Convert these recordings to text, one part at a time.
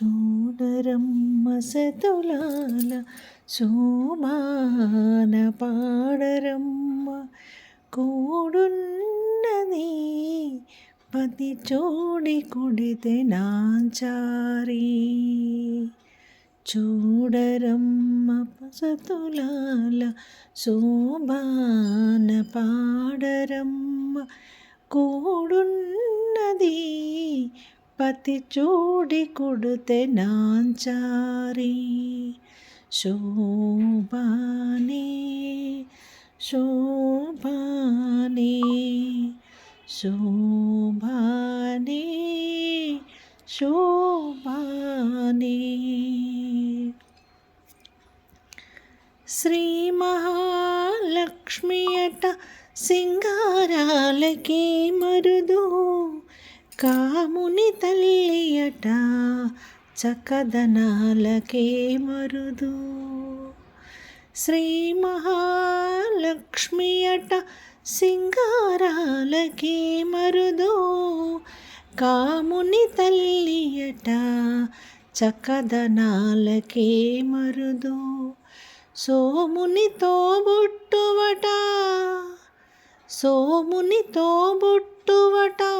చూడరమ్మ సతులాల సోమాన పాడరమ్మ కూడున్నది పతి చూడి కుడితే నాంచారి చూడరమ్మ పసతులాల శోభాన పాడరమ్మ కూడున్నది పతి చూడి కుడితే నాంచారి శోభానే శోభానే శోభానే శోభానే శ్రీ మహాలక్ష్మి అట సింగారాలకే మరుదు కాముని తల్లి అట చక్కదనాలకే మరుదు. శ్రీ మహాలక్ష్మి అట సింగారాలకే మరుదు. కాముని తల్లి అట చక్కదనాలకే మరుదు. సోమునితో బుట్టువట సోమునితో బుట్టువట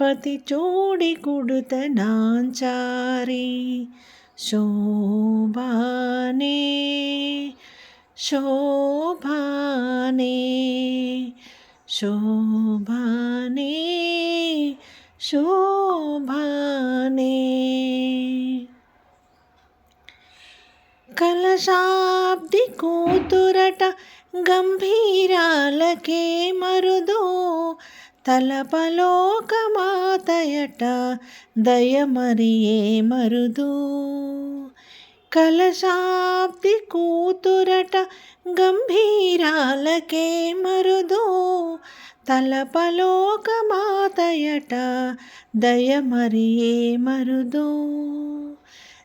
పతి చూడి కుడుతనాచారి శోభానే శోభానే శోభానే శోభానే. కలశాబ్ది కూతురట గంభీరాలకే మరుదో తలపలోకమాతయట దయమరియే మరుదు. కలశాబ్ది కూతురట గంభీరాలకే మరుదు. తలపలోకమాతయట దయమరియే మరుదు.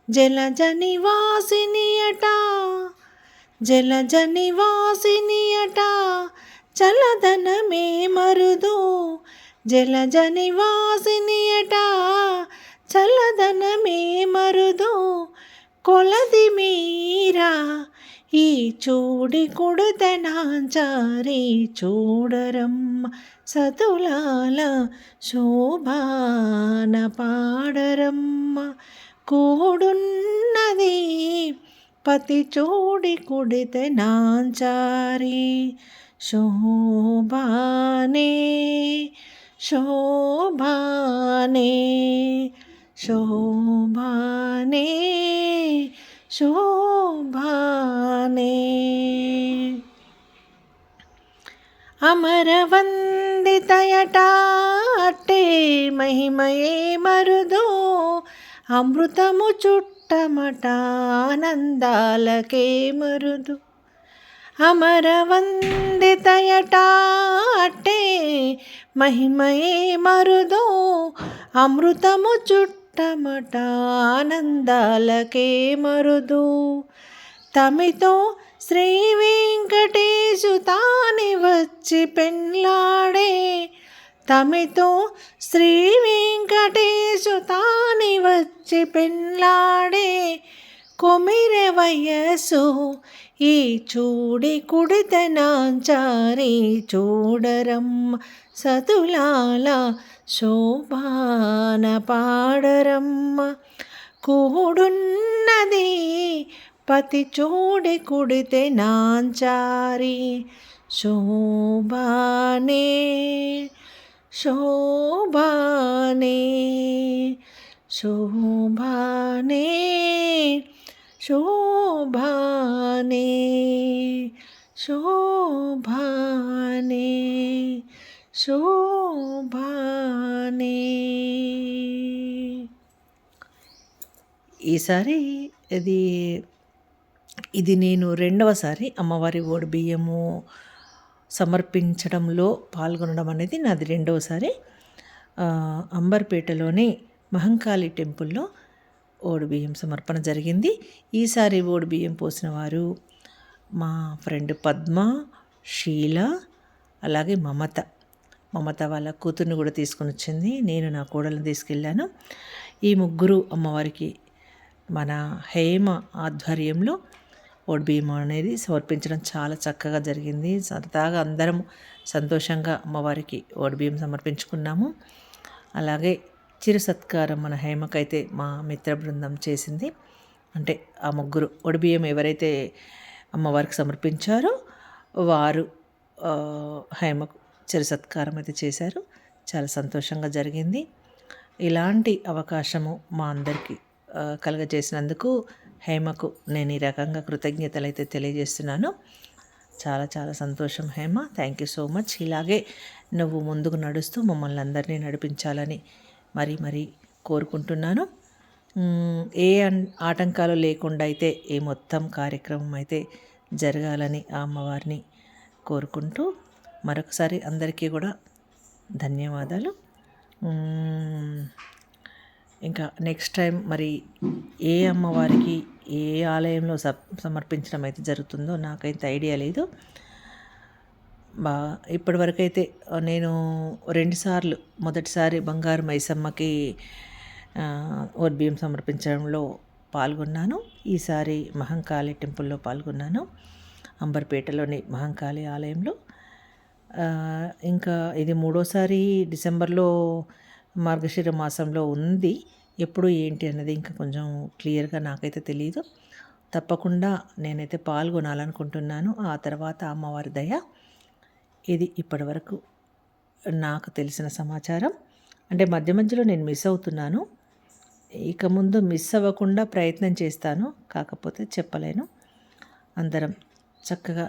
జలజ నివాసినియట జలజ నివాసినియట చలదనమే మరుదు. జలజ నివాసినియట చలదనమే మరుదు. కొలది మీరా ఈ చూడి కొడుతనాచారి చూడరం. సతులాల శోభాన పాడరమ్మ కూడున్నది పతి చూడి కుడితే నాంచారి శోభానే శోభానే శోభానే శోభానే. అమరవందితయటాటే మహిమయే మరుదో అమృతము చుట్టమట ఆనందాలకే మరుదు. అమరవందితయటాటే మహిమయే మరుదో అమృతము చుట్టమట ఆనందాలకే మరుదు. తమితో శ్రీ వెంకటేశు తాని వచ్చి పెళ్ళాడే తమితో శ్రీ వెంకటేశు తాని వచ్చి పెళ్ళాడే కొమిరె వయస్సు ఈ చూడి కుడితనాచారి చూడరం. సతులాల శోభాన పాడరమ్మ కూడున్నది పతి చూడి కుడితే నాంచారి శోభానే శోభానే శోభానే. శోభానే శోభానే శోభానే. ఈసారి ఇది ఇది నేను రెండవసారి అమ్మవారి ఓడి బియ్యము సమర్పించడంలో పాల్గొనడం అనేది నాది రెండవసారి అంబర్పేటలోని మహంకాళి టెంపుల్లో ఓడి బియ్యం సమర్పణ జరిగింది. ఈసారి ఓడి బియ్యం పోసిన వారు మా ఫ్రెండ్ పద్మ షీల అలాగే మమత. మమత వాళ్ళ కూతుర్ని కూడా తీసుకొని వచ్చింది. నేను నా కోడలను తీసుకెళ్ళాను. ఈ ముగ్గురు అమ్మవారికి మన హేమ ఆధ్వర్యంలో బియ్యం అనేది సమర్పించడం చాలా చక్కగా జరిగింది. సరదాగా అందరం సంతోషంగా అమ్మవారికి బియ్యం సమర్పించుకున్నాము. అలాగే చిరు సత్కారం మన హేమకైతే మా మిత్ర బృందం చేసింది. అంటే ఆ ముగ్గురు ఒడిబియ్యం ఎవరైతే అమ్మవారికి సమర్పించారో వారు హేమకు చిరు సత్కారం అయితే చేశారు. చాలా సంతోషంగా జరిగింది. ఇలాంటి అవకాశము మా అందరికీ కలగజేసినందుకు హేమకు నేను ఈ రకంగా కృతజ్ఞతలు అయితే తెలియజేస్తున్నాను. చాలా చాలా సంతోషం Hema. Thank you so much. ఇలాగే నువ్వు ముందుకు నడుస్తూ మమ్మల్ని అందరినీ నడిపించాలని మరీ మరీ కోరుకుంటున్నాను. ఏ ఆటంకాలు లేకుండా అయితే ఈ మొత్తం కార్యక్రమం అయితే జరగాలని ఆ అమ్మవారిని కోరుకుంటూ మరొకసారి అందరికీ కూడా ధన్యవాదాలు. ఇంకా నెక్స్ట్ టైం మరి ఏ అమ్మవారికి ఏ ఆలయంలో సమర్పించడం అయితే జరుగుతుందో నాకైతే ఐడియా లేదు. బా ఇప్పటివరకు అయితే నేను రెండుసార్లు మొదటిసారి బంగారు మైసమ్మకి బియ్యం సమర్పించడంలో పాల్గొన్నాను. ఈసారి మహంకాళి టెంపుల్లో పాల్గొన్నాను అంబర్పేటలోని మహంకాళి ఆలయంలో. ఇంకా ఇది మూడోసారి డిసెంబర్లో మార్గశిర మాసంలో ఉంది. ఎప్పుడు ఏంటి అన్నది ఇంకా కొంచెం క్లియర్గా నాకైతే తెలియదు తప్పకుండా నేనైతే పాల్గొనాలనుకుంటున్నాను. ఆ తర్వాత అమ్మవారి దయ. ఇది ఇప్పటివరకు నాకు తెలిసిన సమాచారం. అంటే మధ్య మధ్యలో నేను మిస్ అవుతున్నాను. ఇక ముందు మిస్ అవ్వకుండా ప్రయత్నం చేస్తాను. కాకపోతే చెప్పలేను. అందరం చక్కగా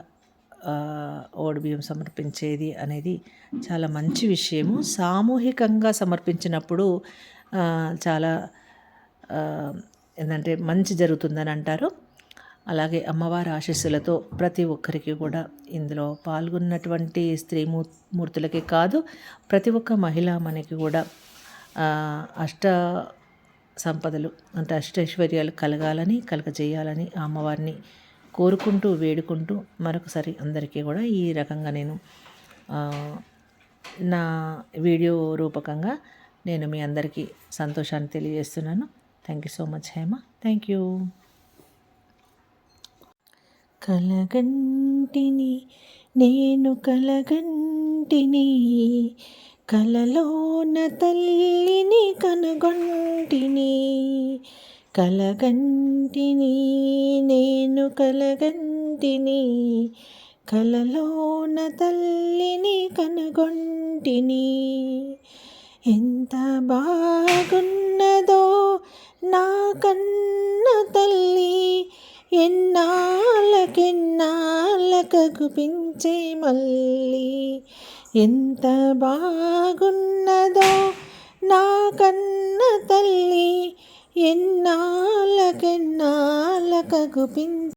ఓడిబియ్యం సమర్పించేది అనేది చాలా మంచి విషయము. సామూహికంగా సమర్పించినప్పుడు చాలా ఏంటంటే మంచి జరుగుతుందని అంటారు. అలాగే అమ్మవారి ఆశస్సులతో ప్రతి ఒక్కరికి కూడా ఇందులో పాల్గొన్నటువంటి స్త్రీ మూర్తులకే కాదు ప్రతి ఒక్క మహిళ మనకి కూడా అష్ట సంపదలు అంటే అష్టైశ్వర్యాలు కలగాలని కలగజేయాలని ఆ అమ్మవారిని కోరుకుంటూ వేడుకుంటూ మరొకసారి అందరికీ కూడా ఈ రకంగా నేను నా వీడియో రూపకంగా నేను మీ అందరికీ సంతోషాన్ని తెలియజేస్తున్నాను. Thank you so much Hema. Thank you. కలగంటిని నేను కలగంటిని కలలోన తల్లిని కనుగొంటిని కలగంటిని నేను కలగంటిని కలలోన తల్లిని కనుగొంటిని. ఎంత బాగున్నదో నా కన్న తల్లి ఎన్నాళ్ళకెన్నాళ్ళకు పించే మళ్ళీ ఎంత బాగున్నదో నా కన్న తల్లి ఎన్నాళ్ళకెన్నాళ్ళకు పించే